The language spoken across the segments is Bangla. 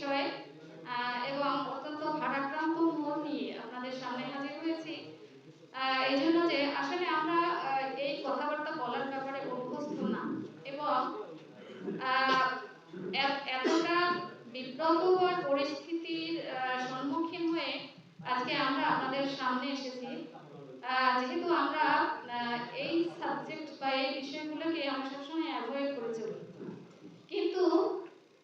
বিষয়ে এবং অত্যন্ত ভারাক্রান্ত মন নিয়ে আপনাদের সামনে হাজির হয়েছি। এই জন্য যে আসলে আমরা এই কথাবার্তা বলার ব্যাপারে অভ্যস্ত না, এবং এতটা বিব্রতকর পরিস্থিতির সম্মুখীন হয়ে আজকে আমরা আপনাদের সামনে এসেছি। যেহেতু আমরা এই সাবজেক্ট বা এই বিষয়গুলোকে আমরা সবসময় অ্যাভয়েড করে চলি কিন্তু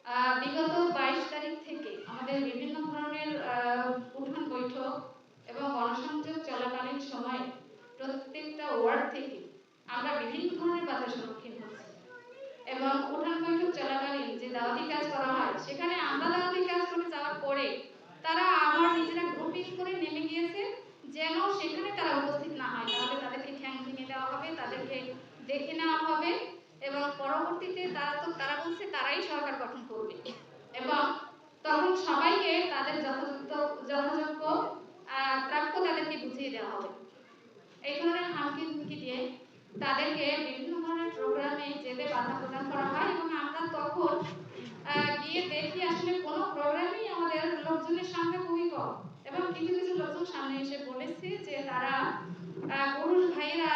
আহ, বিগত বাইশ তারিখ থেকে আমাদের বিভিন্ন ধরনের আহ, উঠান বৈঠক এবং গণসংযোগ চলাকালীন সময়ে প্রত্যেকটা ওয়ার্ড থেকে আমরা বিভিন্ন ধরনের বাধার সম্মুখীন হচ্ছি এবং উঠান বৈঠক চলাকালীন যে দাওয়াতি কাজ করা হয় সেখানে আমরা দাওয়াতি কাজ করে তারা আবার নিজেরা গ্রুপিং করে নেমে গিয়েছে, যেন সেখানে তারা উপস্থিত না হয়। তাহলে তাদেরকে ঠ্যাং ভেঙে দেওয়া হবে, তাদেরকে দেখে নেওয়া হবে এবং পরবর্তীতে তারা তো, তারা বলছে তারাই সরকার গঠন করবে। এবং তখন সবাইকে তাদের যথাযথ যথাযোগ্য প্রাপ্য তাদেরকে বুঝিয়ে দেওয়া হবে। এই ধরনের হামকি হুমকি দিয়ে তাদেরকে বিভিন্ন ধরনের প্রোগ্রামে যেতে বাধা প্রদান করা হয় এবং আমরা তখন গিয়ে দেখি আসলে কোনো প্রোগ্রামেই আমাদের লোকজনের সংখ্যা খুবই কম। এবং কিছু কিছু লোকজন সামনে এসে বলেছে যে তারা পুরুষ ভাইয়েরা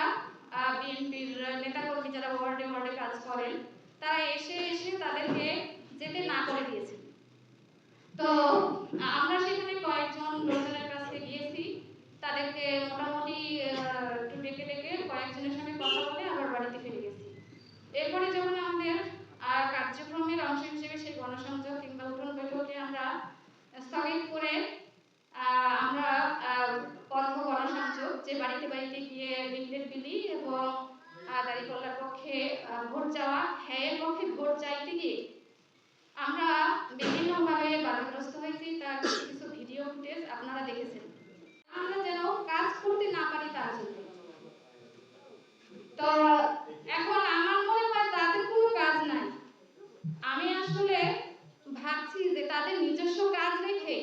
বিএনপির নেতাকর্মী যারা ওয়ার্ডে ওয়ার্ডে কাজ করেন। তারা এসে এসে তাদেরকে যেতে না করে দিয়েছে। তো আমরা সেখানে কয়েকজন লোকজনের কাছে গিয়েছি। তাদেরকে মোটামুটি একটু ডেকে ডেকে কয়েকজনের সঙ্গে কথা বলে আবার বাড়িতে ফিরে গেছি। এরপরে যখন আমাদের অংশ গণসংযোগ কিংবা উঠোন বৈঠকে আমরা স্থগিত করে আমরা পদ্ম গণসংযোগ, যে বাড়িতে বাড়িতে গিয়ে লিফলেট বিলি এবং দাঁড়িপাল্লার পক্ষে ভোট চাওয়া হ্যাঁ পক্ষে ভোট চাইতে গিয়ে আমরা বিভিন্নভাবে বাধাগ্রস্ত হয়েছি তার কিছু কিছু ভিডিও ফুটেজ আপনারা দেখেছেন আমরা যেন কাজ করতে না পারি তার জন্য তো এখন আমার মনে হয় তাদের কোনো কাজ নাই আমি আসলে ভাবছি যে তাদের নিজস্ব কাজ রেখে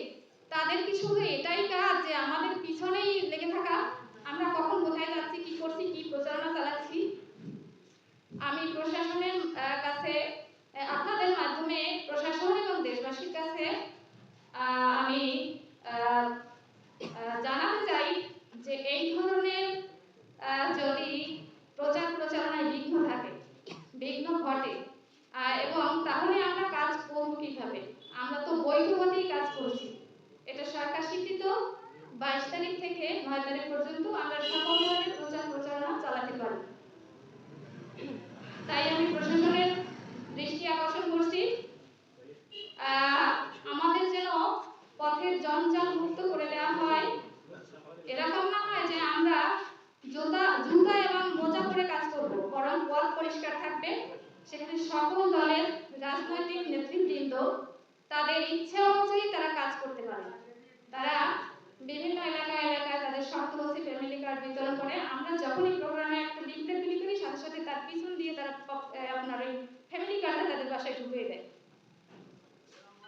তাদের কি শুধু এটাই কাজ যে আমাদের পিছনেই লেগে থাকা আমরা কখন কোথায় যাচ্ছি কি করছি কি প্রচারণা চালাচ্ছি আমি প্রশাসনের কাছে আহ, আপনাদের মাধ্যমে প্রশাসন এবং দেশবাসীর কাছে আহ, আমি আহ, আহ, জানাতে চাই যে এই ধরনের আহ, যদি প্রচার প্রচারণায় বিঘ্ন থাকে বিঘ্ন ঘটে আহ, এবং তাহলে আমরা কাজ করব কীভাবে আমরা তো বৈধভাবেই কাজ করছি এটা সরকার স্বীকৃত বাইশ তারিখ থেকে নয় তারিখ পর্যন্ত আমরা ধরনের প্রচার প্রচারণা চালাতে পারি। তাই আমি প্রশাসনের দৃষ্টি আকর্ষণ করছি। আমাদের যেন পথের জঞ্জাল মুক্ত করে দেওয়া হয়। এরকম না হয় যে আমরা জুতা জুতা এবং মোজা পরে কাজ করব, বরং পথ পরিষ্কার থাকবে। সেখানে সকল দলের রাজনৈতিক নেতৃবৃন্দ তাদের ইচ্ছে অনুযায়ী তারা কাজ করতে পারে। তারা বিভিন্ন এলাকা এলাকায় তাদের শর্তবস্তি ফ্যামিলি কার্ড বিতরণ করে। আমরা যখনই প্রোগ্রামে একটা লিফলেট বিলি করি, সাথে সাথে তার পিছন দিয়ে তারা আপনার ওই ফ্যামিলি কার্ডটা তাদের বাসায় ঢুকিয়ে দেয়।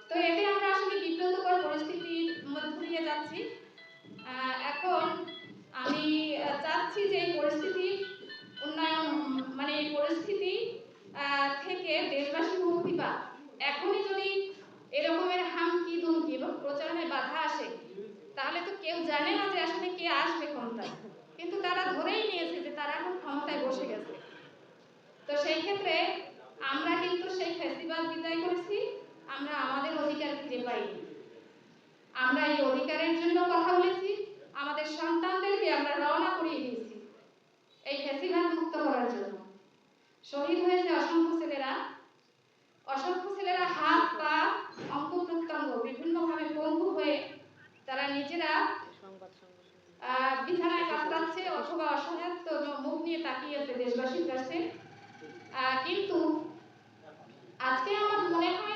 তো এতে আমরা আসলে বিব্রতকর পরিস্থিতির মধ্য দিয়ে যাচ্ছি। এখন আমি চাচ্ছি যে এই পরিস্থিতির উন্নয়ন মানে এই পরিস্থিতি থেকে দেশবাসী মুক্তি পাক। এখনই যদি এরকমের হামকি দুমকি এবং প্রচারণায় বাধা আসে তাহলে তো কেউ জানে না যে আসলে কে আসবে ক্ষমতায় কিন্তু তারা ধরেই নিয়েছে যে তারা এখন ক্ষমতায় বসে গেছে। তো সেই ক্ষেত্রে আমরা কিন্তু সেই ফেস্টিভ্যাল বিদায় করেছি, আমরা আমাদের অধিকার ফিরে পাইনি। আমরা এই অধিকারের জন্য কথা বলেছি, আমাদের সন্তানদেরকে আমরা রওনা করিয়ে দিয়েছি। এই ফেস্টিভ্যাল মুক্ত করার জন্য। শহীদ হয়েছে অসংখ্য ছেলেরা অথবা অসহায়ত্ব মুখ নিয়ে তাকিয়ে আছে দেশবাসীর কাছে। কিন্তু আজকে আমার মনে হয়